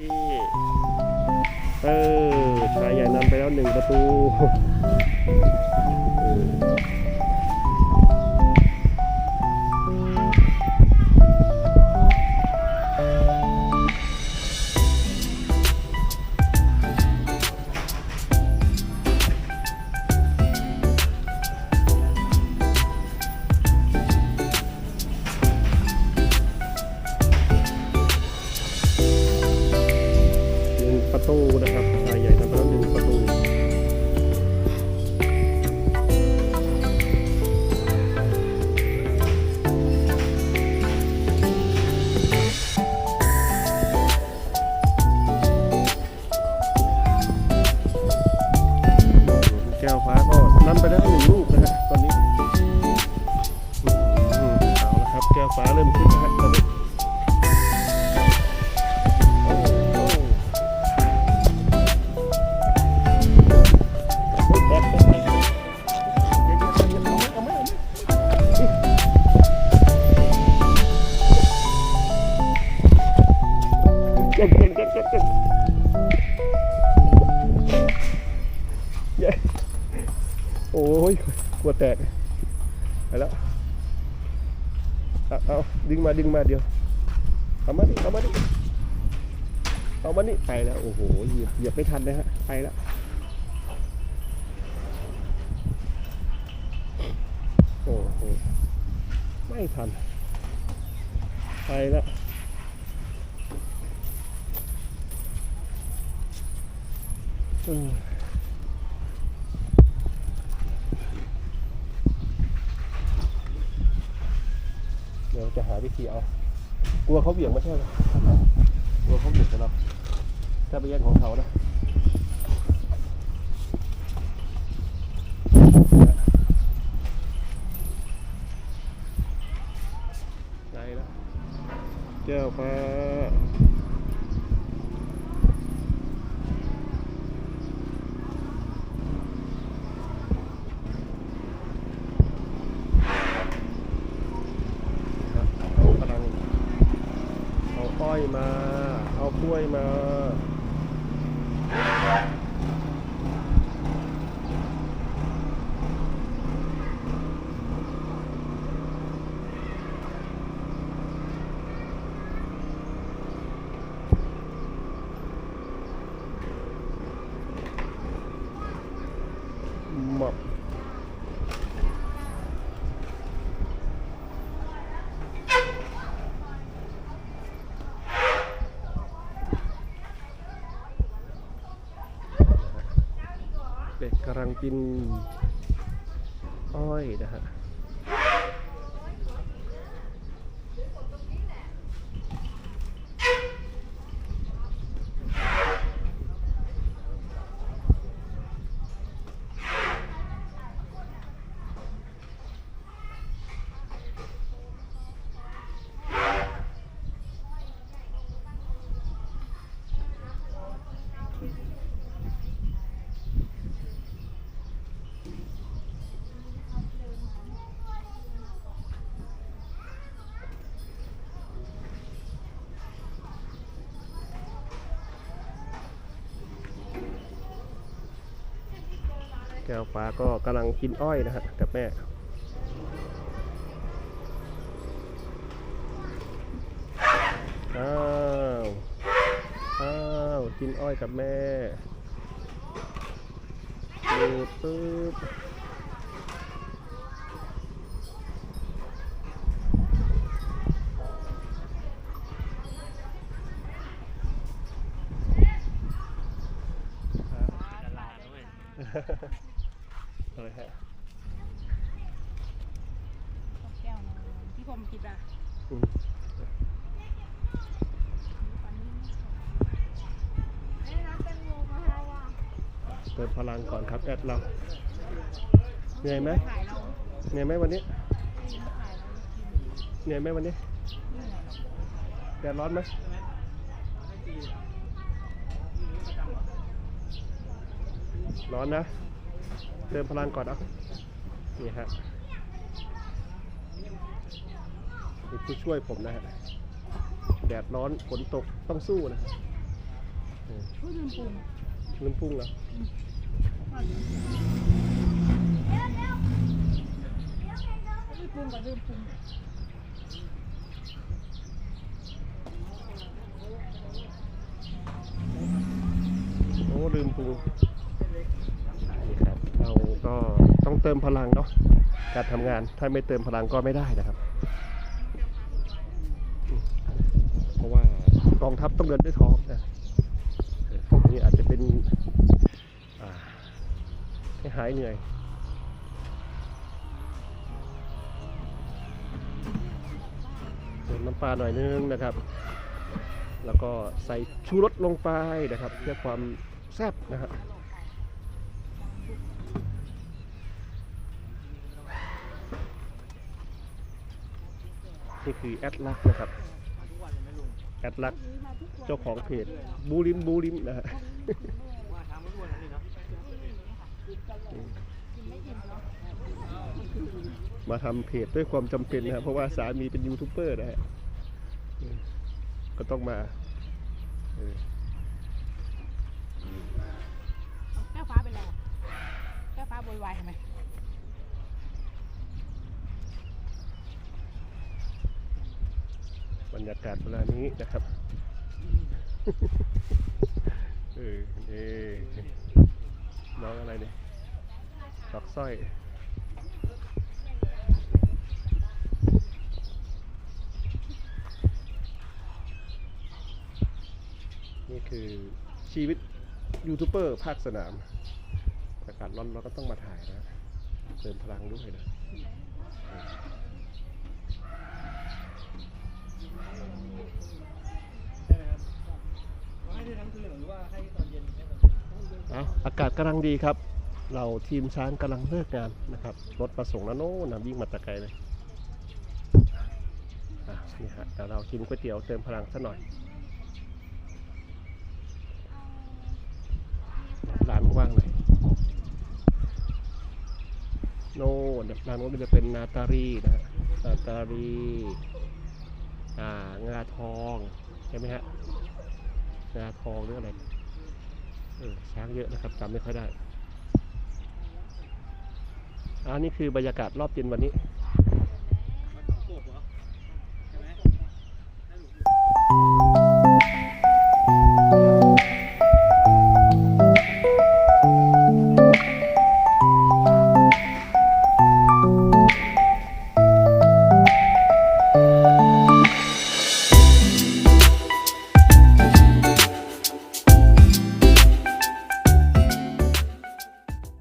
นี่เออชายใหญ่นำไปแล้วหนึ่งประตู ตู้นะครับ แตกไปแล้วเอาเอาดึงมาดึงมาเดียวเอามาดิเอามาดิเอามานี่ไปแล้วโอ้โหเหยียบเหยียบไม่ทันนะฮะไปแล้วโอ้โหไม่ทันไปแล้วอืม เดี๋ยวจะหาวิธีเอา กลัวเขาเบี่ยงไม่ใช่เหรอกลัวเขาเบี่ยงกับเราถ้าไปแย่งของเขานะไงละแก้วฟ้าเอากำลังเอาอ้อยมา เอ เด็กกำลังกินอ้อยนะฮะ แก้วฟ้าก็กำลังกินอ้อยนะฮะกับแม่อ้าวอ้าวกินอ้อยกับแม่ดูปึ๊บ อะไรฮะแก้วหนึงที่ผมคิดอะอืมไอ้น้ำแตงโมมาให้ว่ะเติมพลังก่อนครับแอดเราเหนื่อยไหมขายเราเหนื่อยไหมวันนี้ไม่ขายเราเหนื่อยไหมวันนี้ไม่เหนื่อยหรอกแดดร้อนไหมร้อนนะ เติมพลังก่อนเอานี่ฮะนี่ผู้ช่วยผมนะฮะ แดดร้อนฝนตกต้องสู้นะเออพูดลืมปรุงลืมปรุงเหรอลืมปรุงกับลืมปรุงโอ้ลืมปรุงนี่ครับ เราก็ต้อง เติมพลังเนาะการทำงานถ้าไม่เติมพลังก็ไม่ได้นะครับ เพราะว่ากองทัพต้องเดินด้วยท้องนะนี่อาจจะเป็นให้หายเหนื่อยเติมน้ำปลาหน่อยนึงนะครับ แล้วก็ใส่ชูรสลงไปนะครับ เพื่อความแซ่บนะครับ นี่คือแอดลักนะครับแอดลักเจ้าของเพจบูริมบูริมนะฮะมาทำเพจด้วยความจำเป็นนะครับเพราะว่าสามีเป็นยูทูบเบอร์นะฮะก็ต้องมาแก้วฟ้าเป็นไรแก้วฟ้าโวยวายทำไม รรยากาศเวลานี้นะครับเออนี่น้องอะไรเนี่ยดอกสร้อยนี่คือชีวิตยูทูบเบอร์ภาคสนาม อากาศร้อนเราก็ต้องมาถ่ายนะ เติมพลังด้วยนะ ให้ได้ทั้งคืนหรื อากาศกำลังดีครับ เราทีมช้างกำลังเลิกงานนะครับ รถประสงค์นโน่นนะวิ่งมาตะไกลเลยนี่ฮะเดี๋ยวเรากินก๋วยเตี๋ยวเติมพลังสักหน่อยร้านกว้างหน่อยโน่นร้านนู้นจะเป็นนาตารีนะฮะนาตารี งาทองใช่ไหมฮะงาทองหรืออะไรเออช้างเยอะนะครับจำไม่ค่อยได้อันนี้คือบรรยากาศรอบเย็นวันนี้